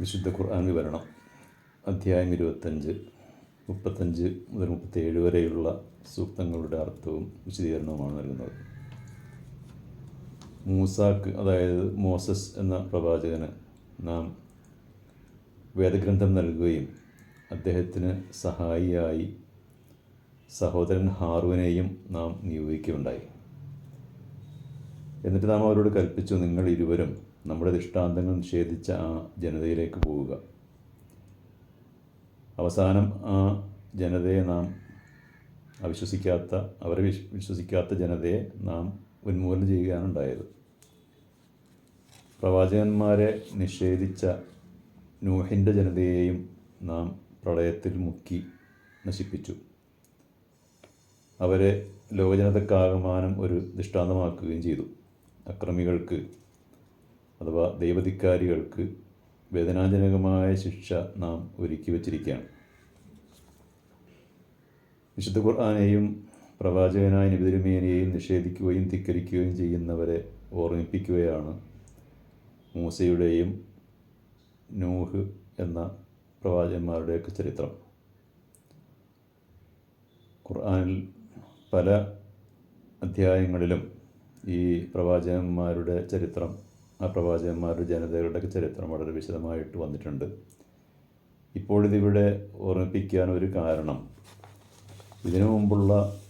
വിശുദ്ധ ഖുർആൻ വിവരണം അധ്യായം ഇരുപത്തഞ്ച് മുപ്പത്തഞ്ച് മുതൽ മുപ്പത്തേഴ് വരെയുള്ള സൂക്തങ്ങളുടെ അർത്ഥവും വിശദീകരണവുമാണ് നൽകുന്നത്. മൂസാക്ക് അതായത് മോസസ് എന്ന പ്രവാചകന് നാം വേദഗ്രന്ഥം നൽകുകയും അദ്ദേഹത്തിന് സഹായിയായി സഹോദരൻ ഹാറുവിനെയും നാം നിയോഗിക്കുകയുണ്ടായി. എന്നിട്ട് നാം അവരോട് കൽപ്പിച്ചു നിങ്ങൾ ഇരുവരും നമ്മുടെ ദൃഷ്ടാന്തങ്ങൾ നിഷേധിച്ച ആ ജനതയിലേക്ക് പോവുക. അവസാനം ആ ജനതയെ നാം അവിശ്വസിക്കാത്ത അവരെ വിശ് വിശ്വസിക്കാത്ത ജനതയെ നാം ഉന്മൂലനം ചെയ്യുകയാണ് ഉണ്ടായത്. പ്രവാചകന്മാരെ നിഷേധിച്ച നൂഹിന്റെ ജനതയെയും നാം പ്രളയത്തിൽ മുക്കി നശിപ്പിച്ചു. അവരെ ലോകജനതക്കാകമാനം ഒരു ദൃഷ്ടാന്തമാക്കുകയും ചെയ്തു. അക്രമികൾക്ക് അഥവാ ദൈവധിക്കാരികൾക്ക് വേദനാജനകമായ ശിക്ഷ നാം ഒരുക്കി വച്ചിരിക്കുകയാണ്. വിശുദ്ധ ഖുർആാനെയും പ്രവാചകനായ നിബിതിരുമേനെയും നിഷേധിക്കുകയും ധിക്കരിക്കുകയും ചെയ്യുന്നവരെ ഓർമ്മിപ്പിക്കുകയാണ് മൂസയുടെയും നൂഹ് എന്ന പ്രവാചകന്മാരുടെയൊക്കെ ചരിത്രം. ഖുർആാനിൽ പല അധ്യായങ്ങളിലും ഈ പ്രവാചകന്മാരുടെ ചരിത്രം ആ പ്രവാചകന്മാരുടെ ജനതകളുടെ ചരിത്രം വളരെ വിശദമായിട്ട് വന്നിട്ടുണ്ട്. ഇപ്പോഴിതിവിടെ ഓർമ്മിപ്പിക്കാൻ ഒരു കാരണം. ഇതിനു മുമ്പുള്ള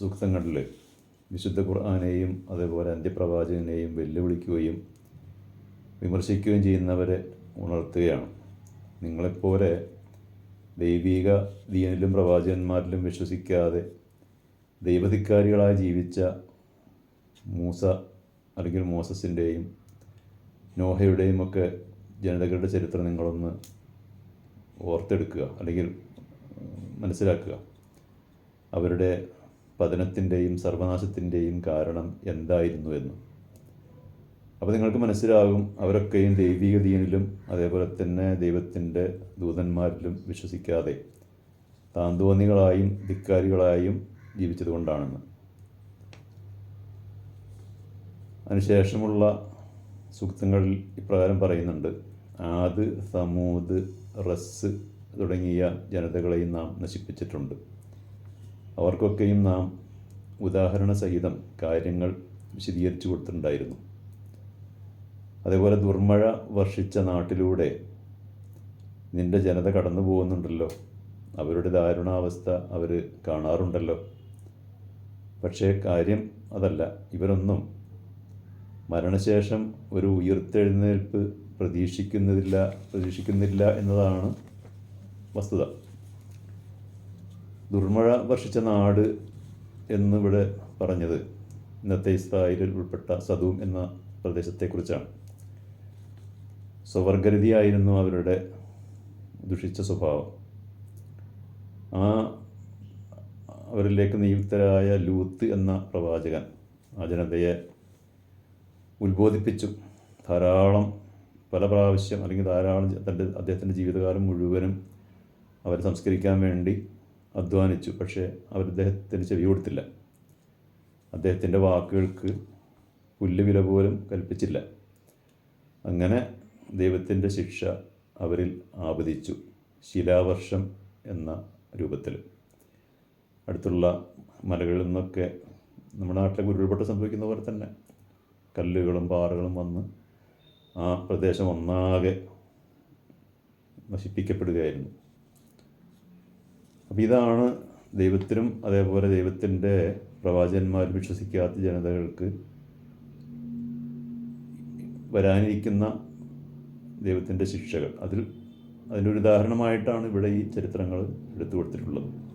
സൂക്തങ്ങളിൽ വിശുദ്ധ ഖുർആാനെയും അതേപോലെ അന്ത്യപ്രവാചകനെയും വെല്ലുവിളിക്കുകയും വിമർശിക്കുകയും ചെയ്യുന്നവരെ ഉണർത്തുകയാണ്. നിങ്ങളെപ്പോലെ ദൈവിക ദീനിലും പ്രവാചകന്മാരിലും വിശ്വസിക്കാതെ ദൈവധിക്കാരികളായി ജീവിച്ച മൂസ അല്ലെങ്കിൽ മോസസിന്റെയും നോഹയുടെയും ഒക്കെ ജനതകളുടെ ചരിത്രം നിങ്ങളൊന്ന് ഓർത്തെടുക്കുക അല്ലെങ്കിൽ മനസ്സിലാക്കുക. അവരുടെ പതനത്തിന്റെയും സർവനാശത്തിന്റെയും കാരണം എന്തായിരുന്നു എന്ന്. അപ്പോൾ നിങ്ങൾക്ക് മനസ്സിലാകും അവരൊക്കെയും ദൈവിക ദീനിലും അതേപോലെ തന്നെ ദൈവത്തിന്റെ ദൂതന്മാരിലും വിശ്വസിക്കാതെ താന്തോന്നികളായും ധിക്കാരികളായും ജീവിച്ചതുകൊണ്ടാണെന്ന്. അതിനുശേഷമുള്ള സൂക്തങ്ങളിൽ ഇപ്രകാരം പറയുന്നുണ്ട്. ആദ് സമൂദ് റസ് തുടങ്ങിയ ജനതകളെയും നാം നശിപ്പിച്ചിട്ടുണ്ട്. അവർക്കൊക്കെയും നാം ഉദാഹരണ സഹിതം കാര്യങ്ങൾ വിശദീകരിച്ചു കൊടുത്തിട്ടുണ്ടായിരുന്നു. അതേപോലെ ദുർമഴ വർഷിച്ച നാട്ടിലൂടെ നിന്റെ ജനത കടന്നു പോകുന്നുണ്ടല്ലോ. അവരുടെ ദാരുണാവസ്ഥ അവർ കാണാറുണ്ടല്ലോ. പക്ഷേ കാര്യം അതല്ല. ഇവരൊന്നും മരണശേഷം ഒരു ഉയർത്തെഴുന്നേൽപ്പ് പ്രതീക്ഷിക്കുന്നതില്ല പ്രതീക്ഷിക്കുന്നില്ല എന്നതാണ് വസ്തുത. ദുർമഴ വർഷിച്ച നാട് എന്നിവിടെ പറഞ്ഞത് ഇന്നത്തെ ഇസ്രായേലിൽ ഉൾപ്പെട്ട സദൂം എന്ന പ്രദേശത്തെക്കുറിച്ചാണ്. സ്വവർഗരതിയായിരുന്നു അവരുടെ ദുഷിച്ച സ്വഭാവം. ആ അവരിലേക്ക് നിയുക്തരായ ലൂത്ത് എന്ന പ്രവാചകൻ ആ ജനതയെ ഉത്ബോധിപ്പിച്ചു. ധാരാളം പല പ്രാവശ്യം അല്ലെങ്കിൽ ധാരാളം തന്റെ അദ്ദേഹത്തിന്റെ ജീവിതകാലം മുഴുവനും അവരെ സംസ്കരിക്കാൻ വേണ്ടി അധ്വാനിച്ചു. പക്ഷേ അവർ അദ്ദേഹത്തിന് ചെവി കൊടുത്തില്ല. അദ്ദേഹത്തിന്റെ വാക്കുകൾക്ക് പുല്ലുവില പോലും കൽപ്പിച്ചില്ല. അങ്ങനെ ദൈവത്തിന്റെ ശിക്ഷ അവരിൽ ആപതിച്ചു ശിലാവർഷം എന്ന രൂപത്തിൽ. അടുത്തുള്ള മലകളിൽ നിന്നൊക്കെ നമ്മുടെ നാട്ടിലെ ഉരുൾപൊട്ടൽ സംഭവിക്കുന്ന പോലെ തന്നെ. കല്ലുകളും പാറകളും വന്ന് ആ പ്രദേശം ഒന്നാകെ നശിപ്പിക്കപ്പെടുകയായിരുന്നു. അപ്പോൾ ഇതാണ് ദൈവത്തിനും അതേപോലെ ദൈവത്തിന്റെ പ്രവാചകന്മാർ വിശ്വസിക്കാത്ത ജനതകൾക്ക് വരാനിരിക്കുന്ന ദൈവത്തിന്റെ ശിക്ഷകൾ. അതിൽ അതിന്റെ ഒരു ഉദാഹരണമായിട്ടാണ് ഇവിടെ ഈ ചരിത്രങ്ങൾ എടുത്തു കൊടുത്തിട്ടുള്ളത്.